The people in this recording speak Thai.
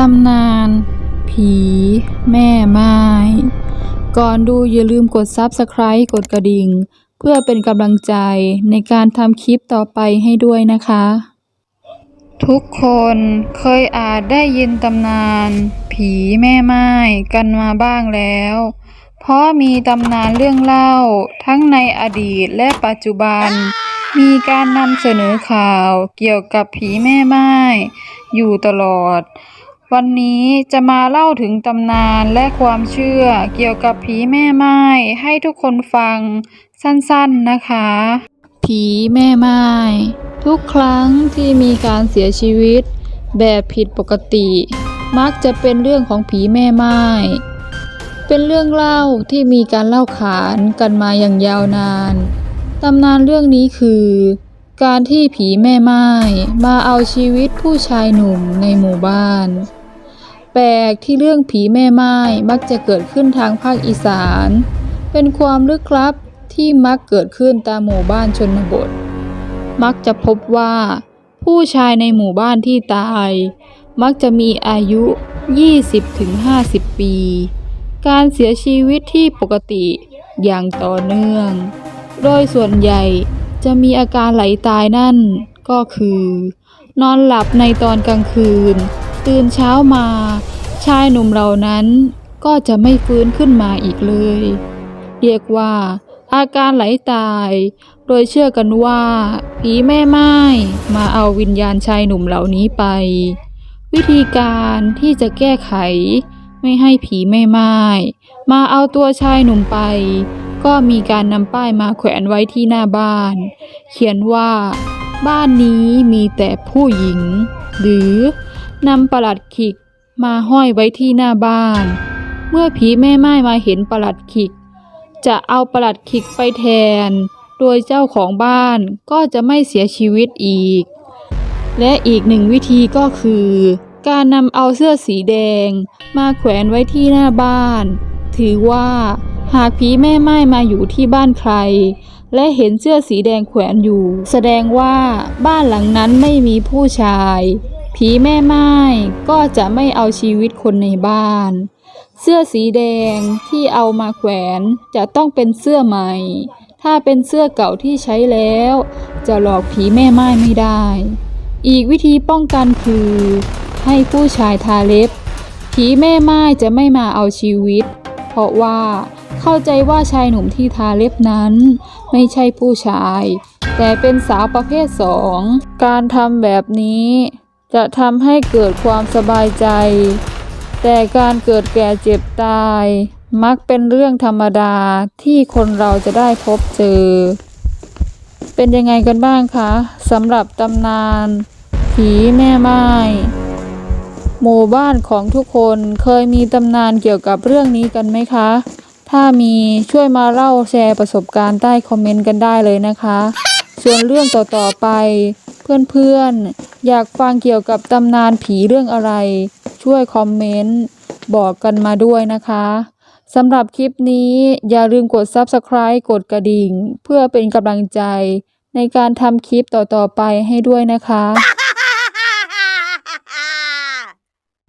ตำนาน ผี แม่ไม้ ก่อนดูอย่าลืมกด Subscribe กดกระดิ่ง เพื่อเป็นกำลังใจในการทำคลิปต่อไปให้ด้วยนะคะ ทุกคนเคยอาจได้ยินตำนาน ผีแม่ไม้กันมาบ้างแล้ว เพราะมีตำนานเรื่องเล่าทั้งในอดีตและปัจจุบัน มีการนำเสนอข่าวเกี่ยวกับผีแม่ไม้อยู่ตลอด วันนี้จะมาเล่าถึงตำนานและความเชื่อเกี่ยวกับผีแม่ไม้ให้ทุกคนฟังสั้นๆนะคะ ผีแม่ไม้ทุกครั้งที่มีการเสียชีวิต แบบผิดปกติ มักจะเป็นเรื่องของผีแม่ไม้เป็นเรื่องเล่าที่มีการเล่าขานกันมาอย่างยาวนานตำนานเรื่องนี้คือ การที่ผีแม่ไม้มาเอาชีวิตผู้ชายหนุ่มในหมู่บ้าน ปลกที่เรื่องผีแม่ไม้มักจะเกิดขึ้นทางภาคอีสาน เป็นความลึกลับที่มักเกิดขึ้นตามหมู่บ้านชนบท มักจะพบว่า ผู้ชายในหมู่บ้านที่ตาย มักจะมีอายุ 20-50 ปี การเสียชีวิตที่ปกติอย่างต่อเนื่อง โดยส่วนใหญ่จะมีอาการไหลตายนั่นก็คือ นอนหลับในตอนกลางคืน ตื่นเช้ามา ชายหนุ่มเหล่านั้นก็จะไม่ฟื้นขึ้นมาอีกเลย เรียกว่า อาการไหลตาย โดยเชื่อกันว่า ผีแม่ไม้มาเอาวิญญาณชายหนุ่มเหล่านี้ไป วิธีการที่จะแก้ไข ไม่ให้ผีแม่ไม้มาเอาตัวชายหนุ่มไปก็มีการนำป้ายมาแขวนไว้ที่หน้าบ้าน เขียนว่า บ้านนี้มีแต่ผู้หญิง หรือ นำประหลัดขิกมาห้อยไว้ที่หน้าบ้าน เมื่อผีแม่ไม้มาเห็นประหลัดขิก จะเอาประหลัดขิกไปแทน โดยเจ้าของบ้านก็จะไม่เสียชีวิตอีก และอีกหนึ่งวิธีก็คือ การนำเอาเสื้อสีแดง มาแขวนไว้ที่หน้าบ้าน ถือว่าหากผีแม่ไม้มาอยู่ที่บ้านใคร และเห็นเสื้อสีแดงแขวนอยู่ แสดงว่าบ้านหลังนั้นไม่มีผู้ชาย ผีแม่ไม้ก็จะไม่เอาชีวิตคนในบ้าน เสื้อสีแดงที่เอามาแขวนจะต้องเป็นเสื้อใหม่ ถ้าเป็นเสื้อเก่าที่ใช้แล้ว จะหลอกผีแม่ไม้ไม่ได้ อีกวิธีป้องกันคือ ให้ผู้ชายทาเล็บ ผีแม่ไม้จะไม่มาเอาชีวิต เพราะว่าเข้าใจว่าชายหนุ่มที่ทาเล็บนั้น ไม่ใช่ผู้ชาย แต่เป็นสาวประเภทสอง การทำแบบนี้ จะทำให้เกิดความสบายใจ แต่การเกิดแก่เจ็บตาย มักเป็นเรื่องธรรมดาที่คนเราจะได้พบเจอ เป็นยังไงกันบ้างคะสำหรับตำนาน ผีแม่ไม้หมู่บ้านของทุกคนเคยมีตำนานเกี่ยวกับเรื่องนี้กันไหมคะ ถ้ามีช่วยมาเล่าแชร์ประสบการณ์ใต้คอมเมนต์กันได้เลยนะคะ ส่วนเรื่องต่อๆไป เพื่อนๆ อยากฟังเกี่ยวกับตำนานผีเรื่องอะไร ช่วยคอมเมนต์ บอกกันมาด้วยนะคะสำหรับคลิปนี้อย่าลืมกด Subscribe กดกระดิ่ง เพื่อเป็นกำลังใจในการทำคลิปต่อๆไปให้ด้วยนะคะ